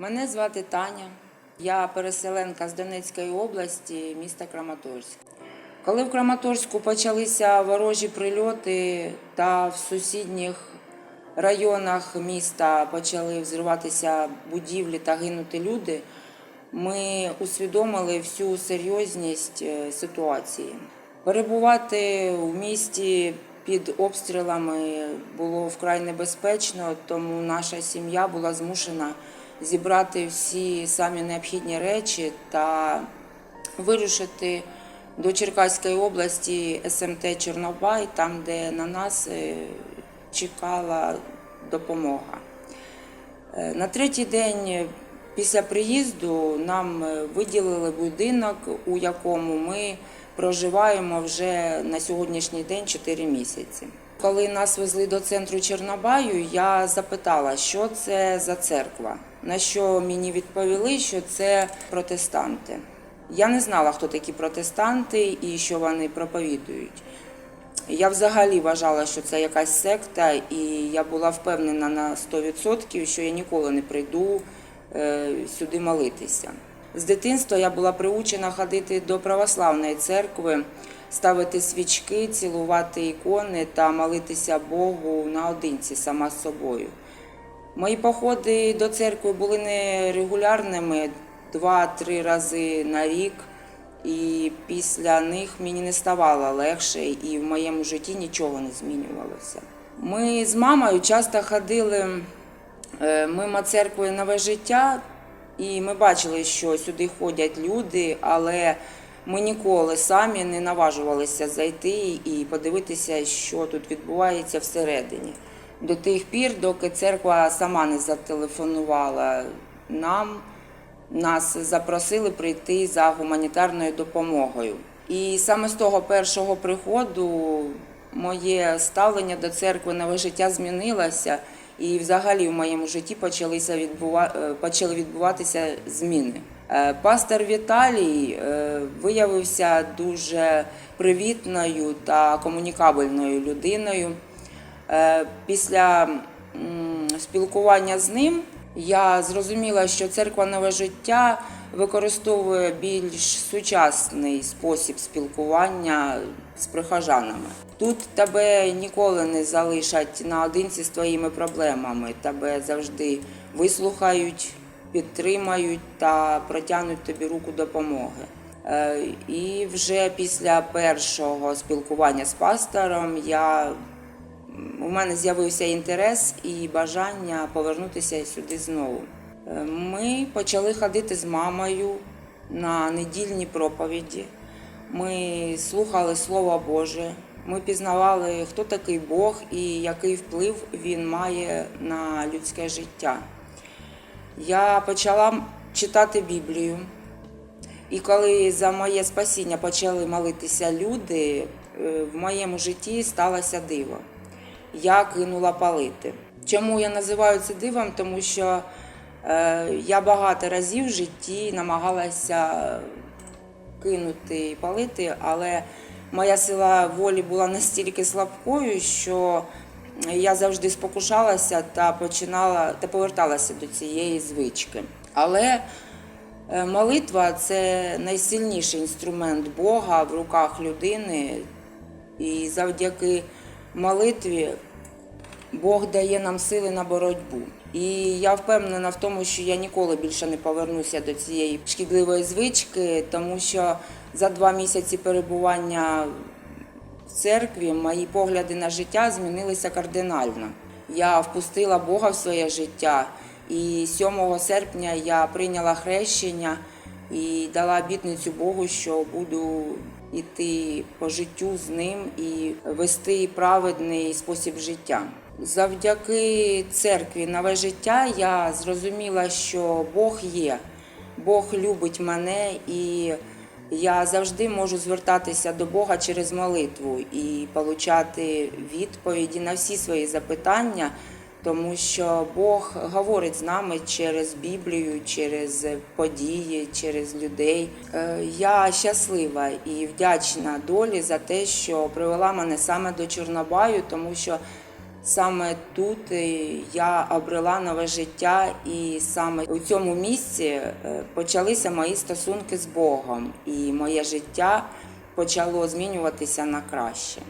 Мене звати Таня. Я переселенка з Донецької області, міста Краматорськ. Коли в Краматорську почалися ворожі прильоти та в сусідніх районах міста почали взриватися будівлі та гинути люди, ми усвідомили всю серйозність е, ситуації. Перебувати в місті під обстрілами було вкрай небезпечно, тому наша сім'я була змушена зібрати всі самі необхідні речі та вирушити до Черкаської області СМТ Чорнобай, там, де на нас е, чекала допомога. Е, На третій день після приїзду нам е, виділили будинок, у якому ми проживаємо вже на сьогоднішній день 4 місяці. Коли нас везли до центру Чорнобаю, я запитала, що це за церква. На що мені відповіли, що це протестанти. Я не знала, хто такі протестанти і що вони проповідують. Я взагалі вважала, що це якась секта, і я була впевнена на 100%, що я ніколи не прийду е, сюди молитися. З дитинства я була приучена ходити до православної церкви, ставити свічки, цілувати ікони та молитися Богу наодинці сама з собою. Мої походи до церкви були нерегулярними два-три рази на рік, і після них мені не ставало легше, і в моєму житті нічого не змінювалося. Ми з мамою часто ходили е, мимо церкви нове життя, і ми бачили, що сюди ходять люди, але ми ніколи самі не наважувалися зайти і подивитися, що тут відбувається всередині. До тих пір, доки церква сама не зателефонувала нам, нас запросили прийти за гуманітарною допомогою. І саме з того першого приходу моє ставлення до церкви нове життя змінилося, і взагалі в моєму житті почалися відбува... е, почали відбуватися зміни. Е, Пастор Віталій е, виявився дуже привітною та комунікабельною людиною. Е, Після спілкування з ним я зрозуміла, що церква нове життя використовує більш сучасний спосіб спілкування з прихожанами. Тут тебе ніколи не залишать наодинці з твоїми проблемами. Тебе завжди вислухають, підтримають та протягнуть тобі руку допомоги. Е, І вже після першого спілкування з пастором я у мене з'явився інтерес і бажання повернутися сюди знову. Е, Ми почали ходити з мамою на недільні проповіді. Ми слухали Слово Боже. Ми пізнавали, хто такий Бог і який вплив він має на людське життя. Я почала читати Біблію. І коли за моє спасіння почали молитися люди, е, в моєму житті сталося диво. Я кинула палити. Чому я називаю це дивом? Тому що е, я багато разів в житті намагалася кинути палити, але моя сила волі була настільки слабкою, що я завжди спокушалася та починала та поверталася до цієї звички. Але Е, Молитва це найсильніший інструмент Бога в руках людини, і завдяки молитві Бог дає нам сили на боротьбу. І я впевнена в тому, що я ніколи більше не повернуся до цієї шкідливої звички, тому що за два місяці перебування церкві мої погляди на життя змінилися кардинально. Я впустила Бога в своє життя, і 7 серпня я прийняла хрещення і дала обітницю Богу, що буду йти по життю з ним і вести праведний спосіб життя. Завдяки церкві нове життя я зрозуміла, що Бог є, Бог любить мене і я завжди можу звертатися до Бога через молитву і отримати відповіді на всі свої запитання, тому що Бог говорить з нами через Біблію, через події, через людей. Е, Я щаслива і вдячна долі за те, що привела мене саме до Чорнобаю, тому що Саме тут е, я обрела нове життя, і саме у цьому місці е, почалися мої стосунки з Богом, і моє життя почало змінюватися на краще.